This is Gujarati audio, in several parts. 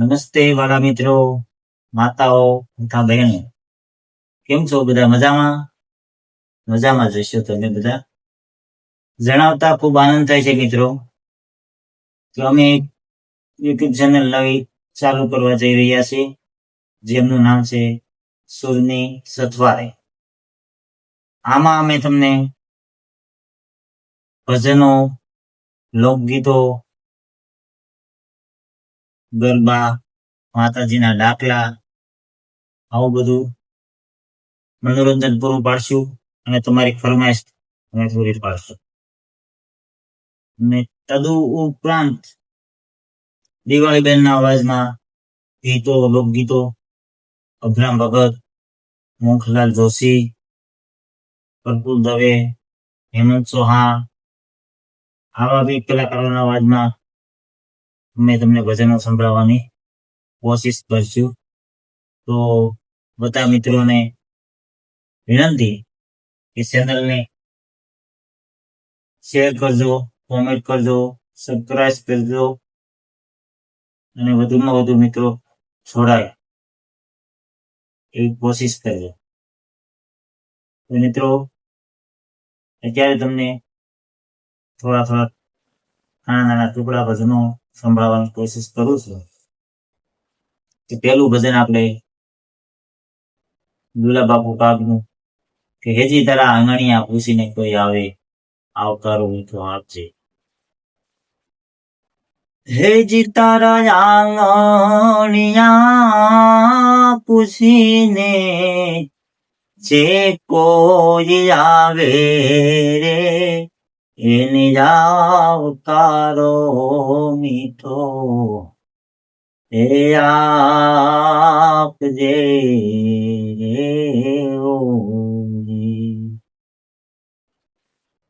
નમસ્તે વાલા મિત્રો, માતાઓ તથા બહેનો. કેમ છો બધા? મજામાં? મજામાં જશો તમે બધા? જણાવતા ખૂબ આનંદ થાય છે મિત્રો, કે અમે યુટ્યુબ ચેનલ નવી ચાલુ કરવા જઈ રહ્યા છીએ, જેમનું નામ છે સુરની સથવારે. આમાં અમે તમને ભજનો, લોકગીતો ગરબા, માતાજીના ડાકલા, આવું બધું મનોરંજન પૂરું પાડશું અને તમારી ફરમાઈશ અમે પૂરી પાડશું. અને તદુ ઉપરાંત દિવાળી બેનના અવાજમાં ગીતો લોકગીતો અભરામ ભગત મોખલાલ જોશી પ્રફુલ દવે, હેમંત સોહા, આવા બી કલાકારોના અવાજમાં અમે તમને ભજનો સંભળાવવાની કોશિશ કરશું. તો બધા મિત્રોને વિનંતી કે ચેનલને શેર કરજો, કોમેન્ટ કરજો, સબસ્ક્રાઇબ કરજો અને વધુમાં વધુ મિત્રો જોડાય એવી કોશિશ કરજો. તો મિત્રો, અત્યારે તમને થોડા થોડા નાના નાના ટુકડા ભજનો સંભળાવવાની કોશિશ કરું છું. કે પેલું ભજન આપણે દુલા કાગનું કે હેજી તારા આંગણિયા પૂછીને કોઈ આવે, આવકારો મીઠો આપજે. હેજી તારા આંગણિયા પૂછીને જે કોઈ આવે રે એને આવકારો મીઠો એ આપજે ઓજી.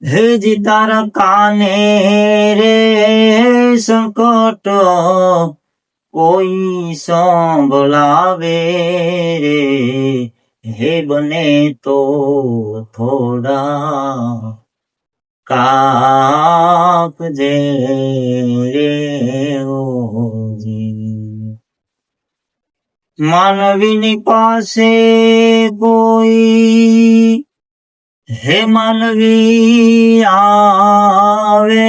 હેજી તારા કાને રે સંકટ કોઈ સંભળાવે રે હે બને તો થોડા કાપજે રે ઓજી. માનવીની પાસે કોઈ હે માનવી આવે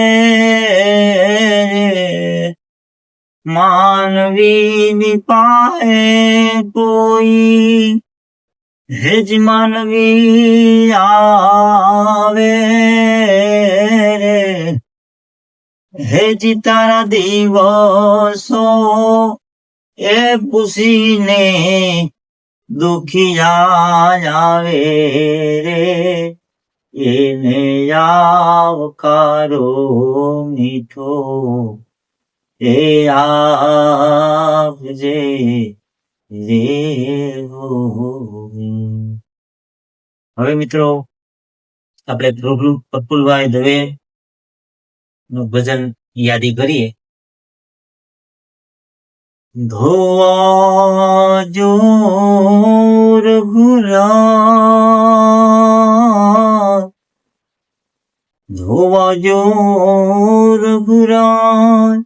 માનવીની પાસે કોઈ હેજ માનવી આવે હેજ તારા દિવસો એ પૂછીને દુખિયા આવે રે એને આવકારો મીઠો એ આપજે રે હવે મિત્રો, આપણે પ્રભુ પ્રફુલભાઈ દવે નું ભજન યાદી કરીએ. ધોવા જો રઘુરા ધોવા જો રઘુરા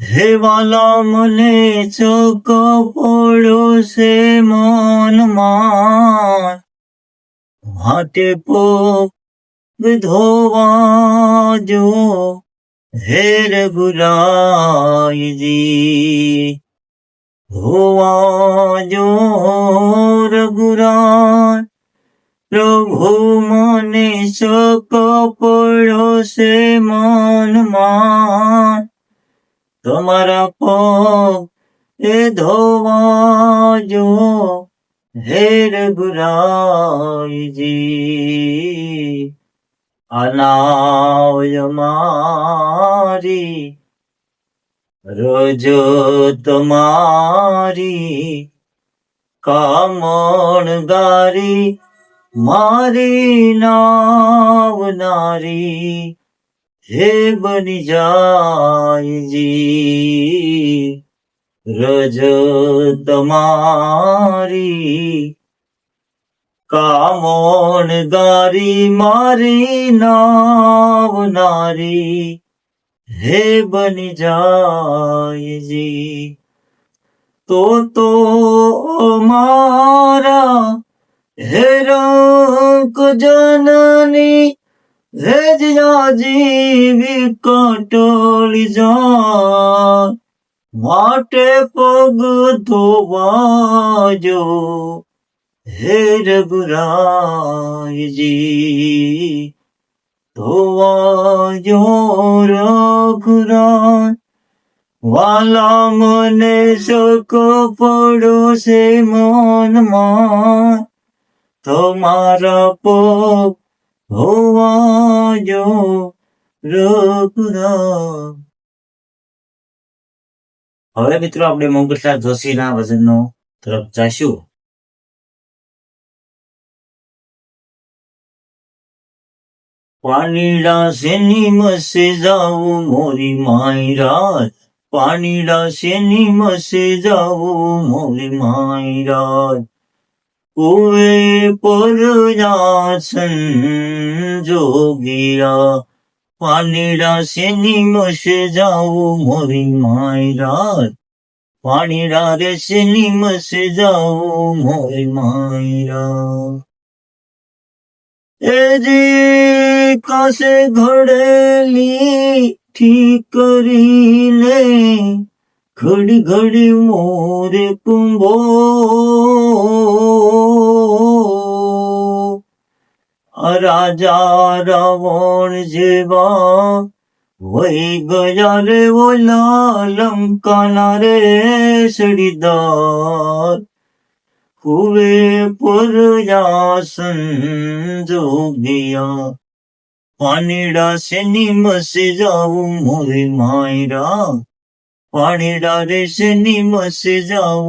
હે વાલા મને ચોક પડ્યો છે મનમાં હાટે પગ ધોવા જો હે રઘુરાયજી હોવા જો રઘુરાય પ્રભુ મને શક પડ્યો છે મનમાં તમારા પગ એ ધોવા જો હે રઘુરાયજી અનાવય મારી રજો તમારી કામણ ગારી મારી નાવનારી હે બની જાયજી રજ તમારી કામોણ ગારી મારી નાવનારી હે બની જાયજી તો તો મારા હે રંક જનની, હે જીવી કટોળી જા માટે પગ ધોવાજો. હે રઘુરાયજી ધોવાજો રઘુરાય વાલા મને શોક પડો છે મનમાં તમારા પગ ધોવાજો રઘુરાય હવે મિત્રો, આપણે મોગલરાજ જોશીના વચનો તરફ જઈશું পানিরা সেনিমসে যাও মরি মাইরা। পানিরা সেনিমসে যাও মরি মাইরা। কুয়ে পরজাসন যোগিরা পানিরা সেনিমসে যাও মরি মাইরা। পানিরা রে সেনিমসে যাও মরি মাইরা। શેની મસે જાવું મોરી માયરા એ જે કાસે ઘડેલી ઠીક કરીને ઘડી ઘડી મોરે કુંભો આ રાજા રાવણ पूरे पुरयासन जोगिया পানিরা সে নিমসে যাও মোরে মায়েরা পানিরা রে সে নিমসে যাও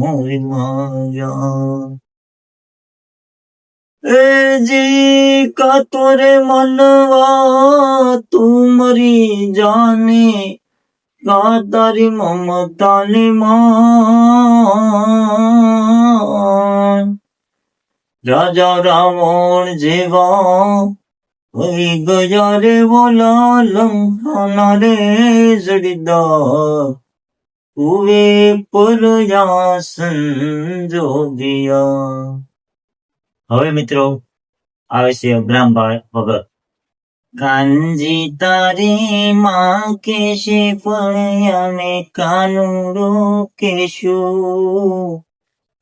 মোরে মায়া এ জি কাতরে মনবা তুমরি জানে কাতারি মমতানি মা। રાજા રાવણ જેવા હોઈ ગયા રે બોલા લંકાના રે જડીદાર કુવે પર જાસન જોગિયા હવે મિત્રો આવે છે ગ્રામભાઈ ભગત કાનજી તારી માં કેશે પણ અમે કાનુડો કેશું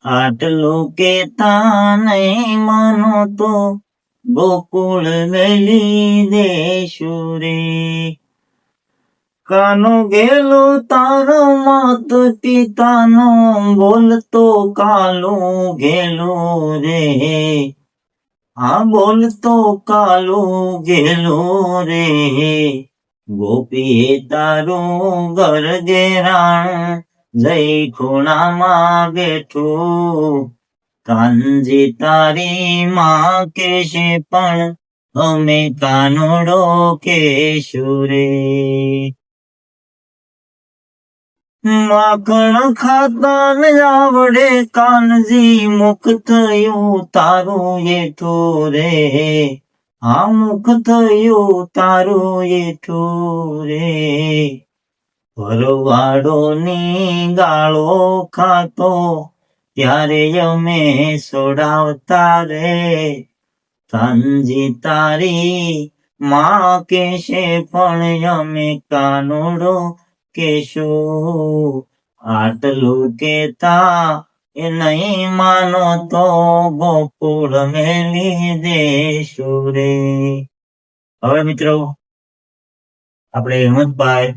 આટલું કેતા નહીં માનો તો ગોકુળ ગલી દેશું રે. કાનો ગેલો તારો માત પિતાનો બોલતો કાલો ગેલો રે. આ બોલતો કાલો ગેલો રે. ગોપીએ તારું ઘર ઘેરાણ જઈ ખૂણામાં બેઠું કાનજી તારી માં કેશે પણ અમે કાનુડો કેશું રે માખણ ખાતા ન આવડે કાનજી મુખ થયું તારું એઠું રે. આ મુખ થયું તારું એઠું રે. ભરવાડોની ગાળો ખાતો, ત્યારે અમે સોડાવતા રે. કાનજી તારી માં કેશે પણ અમે કાનુડો કેશો આટલું કેતા એ નહીં માનો તો ગોકુળ મેલી દેશું રે. હવે મિત્રો, આપણે હિંમતભાઈ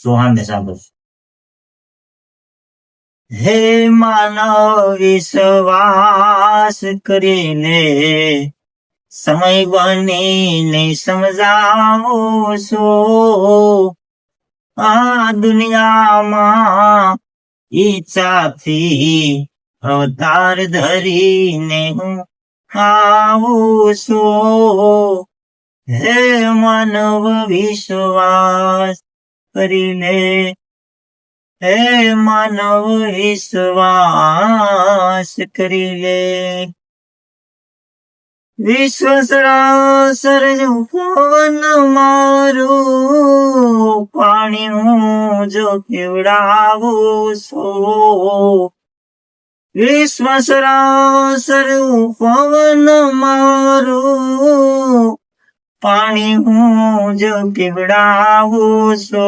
ચૌહાણને સાંભળશું. હે માનવ વિશ્વાસ કરીને સમય બનીને સમજાવો છો. આ દુનિયામાં ઈચ્છાથી અવતાર ધરીને હું આવું છું. હે માનવ વિશ્વાસ કરીને હે માનવ વિશ્વાસ કરી લે વિશ્વ સરાસર પવન મારું પાણી હું જો પીવડાવું છું. વિશ્વ સરાસર પવન મારું પાણી હું જ પીવડાવું છો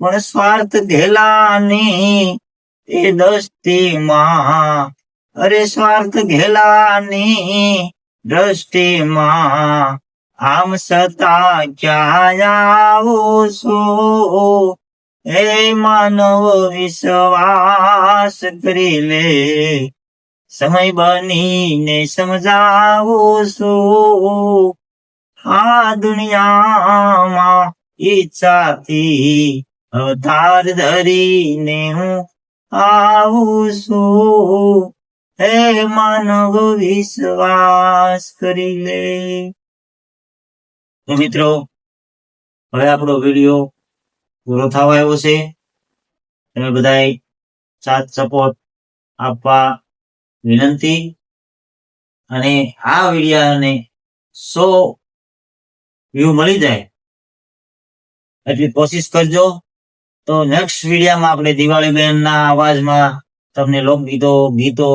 પણ સ્વાર્થ ઘેલાની એ દસ્તીમાં અરે સ્વાર્થ ઘેલાની દ્રષ્ટિમાં, આમ છતાં ક્યાં આવું છો એ માનવ વિશ્વાસ કરી લે. સમય બનીને સમજાવું છું. આ દુનિયામાં ઈચ્છાથી અવતાર ધરીને હું આવું છું. હે માનવ વિશ્વાસ કરી લે. મિત્રો, હવે આપણો વીડિયો પૂરો થવા આવ્યો છે. તમે બધાએ સાથ સપોર્ટ આપવા વિનંતી. અને આ વિડીયાને સો વ્યૂ મળી જાય. એટલી કોશિશ કરજો. તો નેક્સ્ટ વિડીયામાં આપણે દિવાળી બેનના અવાજમાં તમને લોકગીતો, ગીતો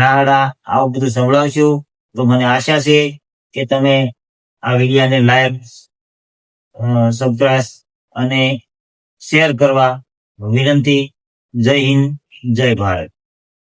રાહડા આવું બધું સંભળાવશું. તો મને આશા છે કે તમે આ વિડીયાને લાઈક સબસ્ક્રાઈબ અને શેર કરવા વિનંતી. જય હિન્દ, જય ભારત.